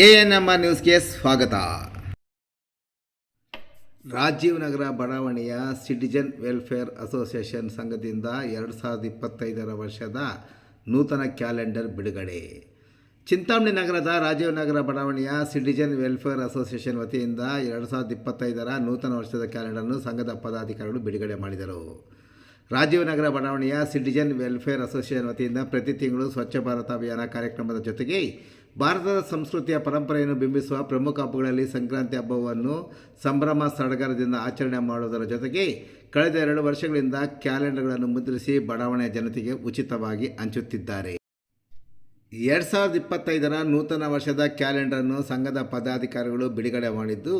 A N M R ನ್ಯೂಸ್ಗೆ ಸ್ವಾಗತ. ರಾಜೀವ್ ನಗರ ಬಡಾವಣೆಯ ಸಿಟಿಜನ್ ವೆಲ್ಫೇರ್ ಅಸೋಸಿಯೇಷನ್ ಸಂಘದಿಂದ ಎರಡು ಸಾವಿರದ ಇಪ್ಪತ್ತೈದರ ವರ್ಷದ ನೂತನ ಕ್ಯಾಲೆಂಡರ್ ಬಿಡುಗಡೆ. ಚಿಂತಾಮಣಿ ನಗರದ ರಾಜೀವ್ ನಗರ ಬಡಾವಣೆಯ ಸಿಟಿಜನ್ ವೆಲ್ಫೇರ್ ಅಸೋಸಿಯೇಷನ್ ವತಿಯಿಂದ ಎರಡು ಸಾವಿರದ ಇಪ್ಪತ್ತೈದರ ನೂತನ ವರ್ಷದ ಕ್ಯಾಲೆಂಡರ್ನ್ನು ಸಂಘದ ಪದಾಧಿಕಾರಿಗಳು ಬಿಡುಗಡೆ ಮಾಡಿದರು. ರಾಜೀವ್ ನಗರ ಬಡಾವಣೆಯ ಸಿಟಿಜನ್ ವೆಲ್ಫೇರ್ ಅಸೋಸಿಯೇಷನ್ ವತಿಯಿಂದ ಪ್ರತಿ ತಿಂಗಳು ಸ್ವಚ್ಛ ಭಾರತ ಅಭಿಯಾನ ಕಾರ್ಯಕ್ರಮದ ಜೊತೆಗೆ ಭಾರತದ ಸಂಸ್ಕೃತಿಯ ಪರಂಪರೆಯನ್ನು ಬಿಂಬಿಸುವ ಪ್ರಮುಖ ಹಬ್ಬಗಳಲ್ಲಿ ಸಂಕ್ರಾಂತಿ ಹಬ್ಬವನ್ನು ಸಂಭ್ರಮ ಸಡಗರದಿಂದ ಆಚರಣೆ ಮಾಡುವುದರ ಜೊತೆಗೆ ಕಳೆದ ಎರಡು ವರ್ಷಗಳಿಂದ ಕ್ಯಾಲೆಂಡರ್ಗಳನ್ನು ಮುದ್ರಿಸಿ ಬಡಾವಣೆಯ ಜನತೆಗೆ ಉಚಿತವಾಗಿ ಹಂಚುತ್ತಿದ್ದಾರೆ. ಎರಡು ಸಾವಿರದ ಇಪ್ಪತ್ತೈದರ ನೂತನ ವರ್ಷದ ಕ್ಯಾಲೆಂಡರನ್ನು ಸಂಘದ ಪದಾಧಿಕಾರಿಗಳು ಬಿಡುಗಡೆ ಮಾಡಿದ್ದು,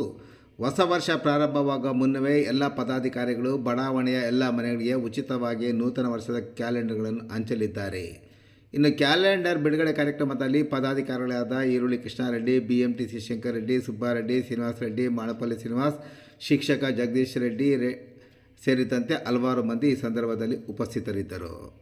ಹೊಸ ವರ್ಷ ಪ್ರಾರಂಭವಾಗುವ ಮುನ್ನವೇ ಎಲ್ಲ ಪದಾಧಿಕಾರಿಗಳು ಬಡಾವಣೆಯ ಎಲ್ಲ ಮನೆಗಳಿಗೆ ಉಚಿತವಾಗಿ ನೂತನ ವರ್ಷದ ಕ್ಯಾಲೆಂಡರ್ಗಳನ್ನು ಹಂಚಲಿದ್ದಾರೆ. ಇನ್ನು ಕ್ಯಾಲೆಂಡರ್ ಬಿಡುಗಡೆ ಕಾರ್ಯಕ್ರಮದಲ್ಲಿ ಪದಾಧಿಕಾರಿಗಳಾದ ಈರುಳ್ಳಿ Krishnareddy B M T C Shankar Reddy Subbareddy, Srinivasa Reddy, Malapalli Srinivas, ಶಿಕ್ಷಕ ಜಗದೀಶ್ ರೆಡ್ಡಿ ಸೇರಿದಂತೆ ಹಲವಾರು ಮಂದಿ ಈ ಸಂದರ್ಭದಲ್ಲಿ ಉಪಸ್ಥಿತರಿದ್ದರು.